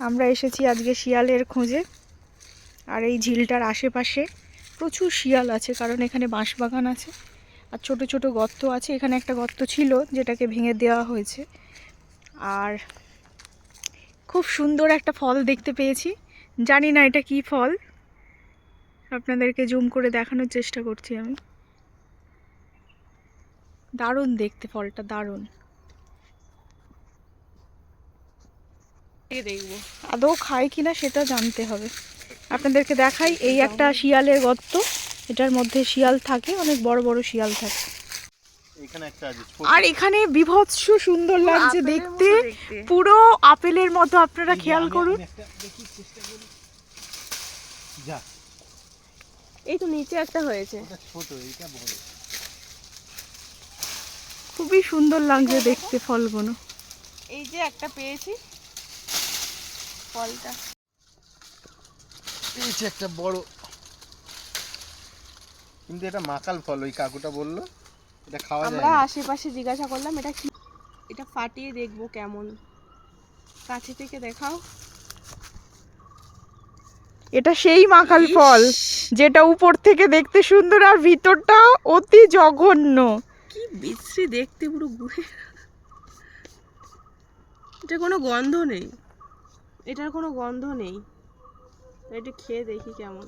আমরা এসেছি আজকে শিয়ালের খোঁজে। আর এই ঝিলটার আশেপাশে প্রচুর শিয়াল আছে, কারণ এখানে বাঁশবাগান আছে। আর ছোট ছোট গর্ত আছে, এখানে একটা গর্ত ছিল যেটাকে ভেঙে দেওয়া হয়েছে। আর খুব সুন্দর একটা ফল দেখতে পেয়েছি। জানি না এটা কি ফল। আপনাদেরকে জুম করে দেখানোর চেষ্টা করছি আমি। দারুণ দেখতে ফলটা, দারুণ। দেখব। আদৌ খায় কিনা সেটা জানতে হবে। আপনাদেরকে দেখাই এই একটা শিয়ালের গর্ত। এটার মধ্যে শিয়াল থাকে অনেক বড় বড় শিয়াল থাকে। এখানে একটা আছে ছোট আর এখানে বিভৎস সুন্দর লাগছে দেখতে। পুরো আপেলের মতো আপনারা খেয়াল করুন। এই তো নিচে একটা হয়েছে। খুবই সুন্দর লাগছে দেখতে ফলগুলো। এই যে একটা পেয়েছি। ফলটা। পেয়েছে একটা বড়। কিন্তু এটা মাকাল ফল ওই কাকুটা বলল। এটা খাওয়া যায় আমরা আশেপাশে জিজ্ঞাসা করলাম এটা কি? এটা ফাটিয়ে দেখব কেমন। কাছে থেকে দেখাও। এটা সেই মাখাল ফল যেটা উপর থেকে দেখতে সুন্দর আর ভিতরটা অতি জঘন্য। কি বিশ্রী দেখতে পুরো ঘুরে এটা কোনো গন্ধ নেই। এটার কোনো গন্ধ নেই। এটা খেয়ে দেখি কেমন।